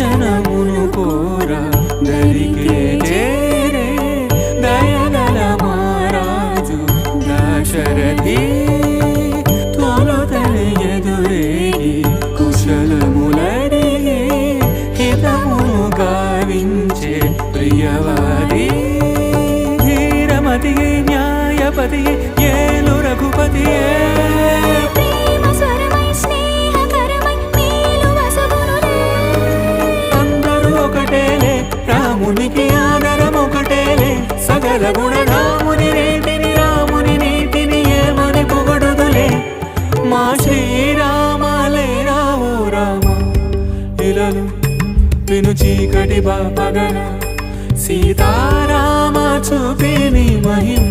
దర్శనమును కోర దరికే చేరే దయగల మహారాజు దశరథి. తొలుతని ఎదురేగి కుశలములడిగే హితమును గావించే ప్రియవాది. ధీరమతి న్యాయపతి రామునికి ఆదరం ఒకటేలే సగల గుణ రాముని రేటిని రాముని నీటిని ఏమని పొగడుదులే. మా శ్రీరామాలే రావు రామ. ఇలలు విను చీకటి బాపగన సీతారామ చూపిని మహిమ.